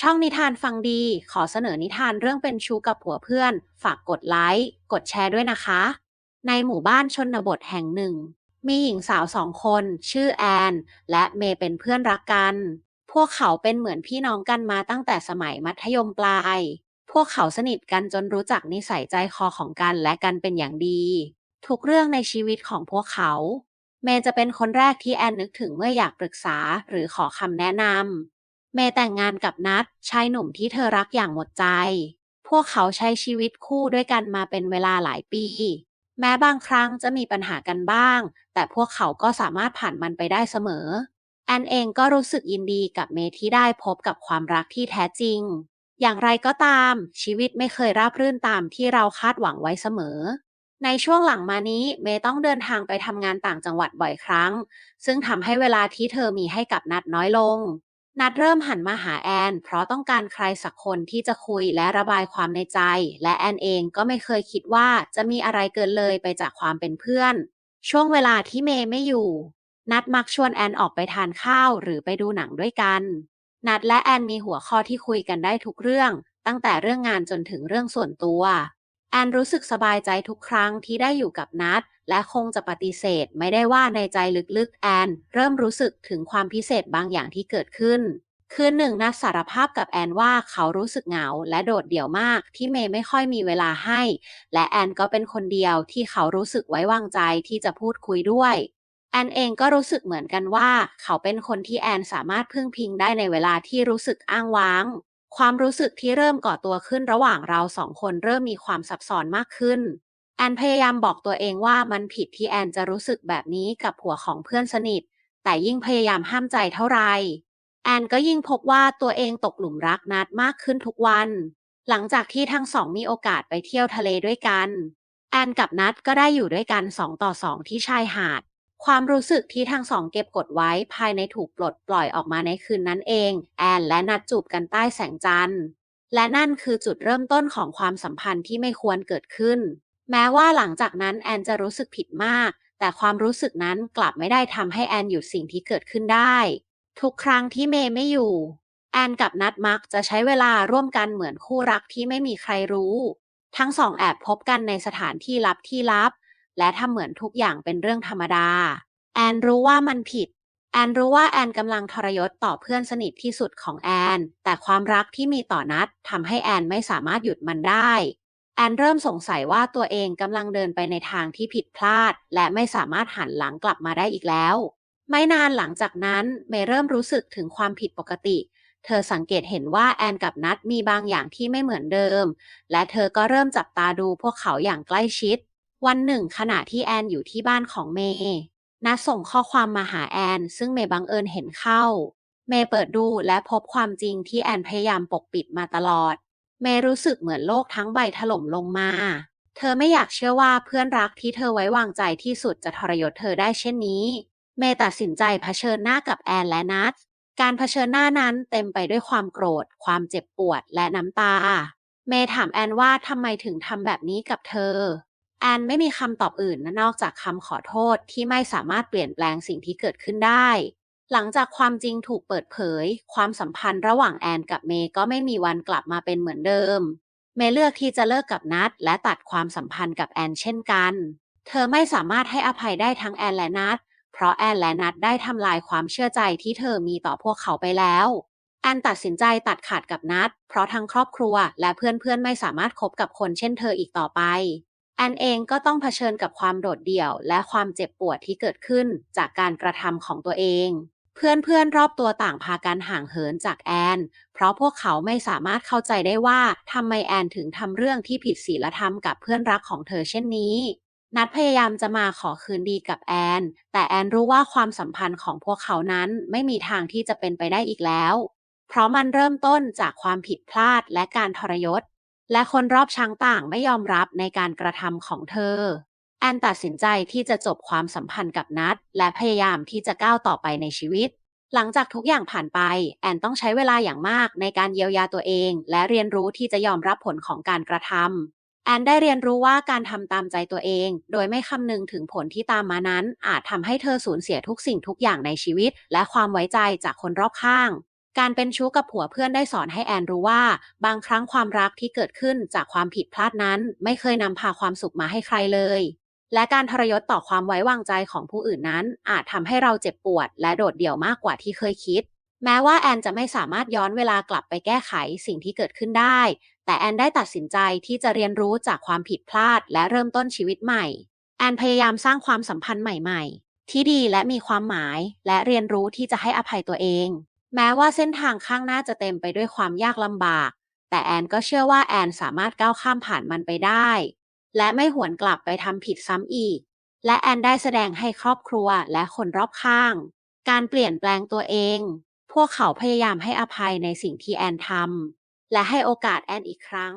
ช่องนิทานฟังดีขอเสนอนิทานเรื่องเป็นชู้กับผัวเพื่อน ฝากกดไลค์ กดแชร์ด้วยนะคะ ในหมู่บ้านชนบทแห่งหนึ่ง มีหญิงสาวสองคน ชื่อแอน และเมย์เป็นเพื่อนรักกัน พวกเขาเป็นเหมือนพี่น้องกันมาตั้งแต่สมัยมัธยมปลาย พวกเขาสนิทกันจนรู้จักนิสัยใจคอของกันและกันเป็นอย่างดี ทุกเรื่องในชีวิตของพวกเขา เมย์จะเป็นคนแรกที่แอนนึกถึงเมื่ออยากปรึกษาหรือขอคำแนะนำ เมย์แต่งงานกับนัทชายหนุ่มที่เธอรักอย่างหมดใจ พวกเขาใช้ชีวิตคู่ด้วยกันมาเป็นเวลาหลายปี แม้บางครั้งจะมีปัญหากันบ้าง แต่พวกเขาก็สามารถผ่านมันไปได้เสมอ แอนเองก็รู้สึกยินดีกับเมย์ที่ได้พบกับความรักที่แท้จริง อย่างไรก็ตาม ชีวิตไม่เคยราบรื่นตามที่เราคาดหวังไว้เสมอในช่วงหลังมานี้เมย์ต้องเดินทางไปทำงานต่างจังหวัดบ่อยครั้ง ซึ่งทำให้เวลาที่เธอมีให้กับนัดน้อยลง นัดเริ่มหันมาหาแอน เพราะต้องการใครสักคนที่จะคุยและระบายความในใจ และแอนเองก็ไม่เคยคิดว่าจะมีอะไรเกินเลยไปจากความเป็นเพื่อน ช่วงเวลาที่เมย์ไม่อยู่ นัดมักชวนแอนออกไปทานข้าวหรือไปดูหนังด้วยกัน นัดและแอนมีหัวข้อที่คุยกันได้ทุกเรื่อง ตั้งแต่เรื่องงานจนถึงเรื่องส่วนตัว แอนรู้สึกสบายใจทุกครั้งที่ได้อยู่กับนัดและคงจะปฏิเสธไม่ได้ว่าในใจลึกๆแอน เริ่มรู้สึกถึงความพิเศษบางอย่างที่เกิดขึ้น คืนหนึ่งนัดสารภาพกับแอนว่าเขารู้สึกเหงาและโดดเดี่ยวมากที่เมย์ไม่ค่อยมีเวลาให้ และแอนก็เป็นคนเดียวที่เขารู้สึกไว้วางใจที่จะพูดคุยด้วยแอนเองก็รู้สึกเหมือนกันว่า เขาเป็นคนที่แอนสามารถพึ่งพิงได้ในเวลาที่รู้สึกอ้างว้าง ความรู้สึกที่เริ่มก่อตัวขึ้นระหว่างเราสองคนเริ่มมีความซับซ้อนมากขึ้น แอนพยายามบอกตัวเองว่ามันผิดที่แอนจะรู้สึกแบบนี้กับผัวของเพื่อนสนิท แต่ยิ่งพยายามห้ามใจเท่าไหร่แอนก็ยิ่งพบว่าตัวเองตกหลุมรักนัดมากขึ้นทุกวัน หลังจากที่ทั้งสองมีโอกาสไปเที่ยวทะเลด้วยกัน แอนกับนัดก็ได้อยู่ด้วยกันสองต่อสองที่ชายหาด ความรู้สึกที่ทั้งสองเก็บกดไว้ภายในถูกปลดปล่อยออกมาในคืนนั้นเอง แอนและนัดจูบกันใต้แสงจันทร์ และนั่นคือจุดเริ่มต้นของความสัมพันธ์ที่ไม่ควรเกิดขึ้น แม้ว่าหลังจากนั้นแอนจะรู้สึกผิดมาก แต่ความรู้สึกนั้นกลับไม่ได้ทำให้แอนหยุดสิ่งที่เกิดขึ้นได้ ทุกครั้งที่เมย์ไม่อยู่ แอนกับนัดมักจะใช้เวลาร่วมกันเหมือนคู่รักที่ไม่มีใครรู้ ทั้งสองแอบพบกันในสถานที่ลับที่ลับ และทำเหมือนทุกอย่างเป็นเรื่องธรรมดา แอนรู้ว่ามันผิด แอนรู้ว่าแอนกำลังทรยศต่อเพื่อนสนิทที่สุดของแอน แต่ความรักที่มีต่อนัดทำให้แอนไม่สามารถหยุดมันได้ แอนเริ่มสงสัยว่าตัวเองกำลังเดินไปในทางที่ผิดพลาด และไม่สามารถหันหลังกลับมาได้อีกแล้ว ไม่นานหลังจากนั้นเมย์เริ่มรู้สึกถึงความผิดปกติ เธอสังเกตเห็นว่าแอนกับนัดมีบางอย่างที่ไม่เหมือนเดิม และเธอก็เริ่มจับตาดูพวกเขาอย่างใกล้ชิด วันหนึ่งขณะที่แอนอยู่ที่บ้านของเมย์นัดส่งข้อความมาหาแอน ซึ่งเมย์บังเอิญเห็นเข้า เมย์เปิดดูและพบความจริงที่แอนพยายามปกปิดมาตลอด เมย์รู้สึกเหมือนโลกทั้งใบถล่มลงมา เธอไม่อยากเชื่อว่าเพื่อนรักที่เธอไว้วางใจที่สุดจะทรยศเธอได้เช่นนี้ เมย์ตัดสินใจเผชิญหน้ากับแอนและนัทการเผชิญหน้านั้นเต็มไปด้วยความโกรธ ความเจ็บปวดและน้ำตา เมย์ถามแอนว่าทำไมถึงทำแบบนี้กับเธอ แอนไม่มีคำตอบอื่นนอกจากคำขอโทษที่ไม่สามารถเปลี่ยนแปลงสิ่งที่เกิดขึ้นได้ หลังจากความจริงถูกเปิดเผย ความสัมพันธ์ระหว่างแอนกับเมย์ก็ไม่มีวันกลับมาเป็นเหมือนเดิม เมย์เลือกที่จะเลิกกับนัดและตัดความสัมพันธ์กับแอนเช่นกัน เธอไม่สามารถให้อภัยได้ทั้งแอนและนัดเพราะแอนและนัดได้ทำลายความเชื่อใจที่เธอมีต่อพวกเขาไปแล้วแอนตัดสินใจตัดขาดกับนัดเพราะทั้งครอบครัวและเพื่อนๆไม่สามารถคบกับคนเช่นเธออีกต่อไป แอนเองก็ต้องเผชิญกับความโดดเดี่ยว และความเจ็บปวดที่เกิดขึ้นจากการกระทำของตัวเอง เพื่อนๆรอบตัวต่างพากันห่างเหินจากแอน เพราะพวกเขาไม่สามารถเข้าใจได้ว่าทำไมแอนถึงทำเรื่องที่ผิดศีลธรรมกับเพื่อนรักของเธอเช่นนี้ นัดพยายามจะมาขอคืนดีกับแอน แต่แอนรู้ว่าความสัมพันธ์ของพวกเขานั้นไม่มีทางที่จะเป็นไปได้อีกแล้ว เพราะมันเริ่มต้นจากความผิดพลาดและการทรยศ และคนรอบช้างต่างไม่ยอมรับในการกระทำของเธอ แอนตัดสินใจที่จะจบความสัมพันธ์กับนัดและพยายามที่จะก้าวต่อไปในชีวิต หลังจากทุกอย่างผ่านไป แอนต้องใช้เวลาอย่างมากในการเยียวยาตัวเอง และเรียนรู้ที่จะยอมรับผลของการกระทำแอนได้เรียนรู้ว่าการทำตามใจตัวเอง โดยไม่คำนึงถึงผลที่ตามมานั้น อาจทำให้เธอสูญเสียทุกสิ่งทุกอย่างในชีวิต และความไว้ใจจากคนรอบข้าง การเป็นชู้กับผัวเพื่อนได้สอนให้แอนรู้ว่า บางครั้งความรักที่เกิดขึ้นจากความผิดพลาดนั้น ไม่เคยนำพาความสุขมาให้ใครเลย และการทรยศต่อความไว้วางใจของผู้อื่นนั้น อาจทำให้เราเจ็บปวด และโดดเดี่ยวมากกว่าที่เคยคิด แม้ว่าแอนจะไม่สามารถย้อนเวลากลับไปแก้ไขสิ่งที่เกิดขึ้นได้ แต่แอนได้ตัดสินใจที่จะเรียนรู้จากความผิดพลาด และเริ่มต้นชีวิตใหม่ แอนพยายามสร้างความสัมพันธ์ใหม่ ๆ ที่ดีและมีความหมาย และเรียนรู้ที่จะให้อภัยตัวเอง แม้ว่าเส้นทางข้างหน้าจะเต็มไปด้วยความยากลำบาก แต่แอนก็เชื่อว่าแอนสามารถก้าวข้ามผ่านมันไปได้ และไม่หวนกลับไปทำผิดซ้ำอีก และแอนได้แสดงให้ครอบครัวและคนรอบข้าง การเปลี่ยนแปลงตัวเอง พวกเขาพยายามให้อภัยในสิ่งที่แอนทำและให้โอกาสแอนอีกครั้ง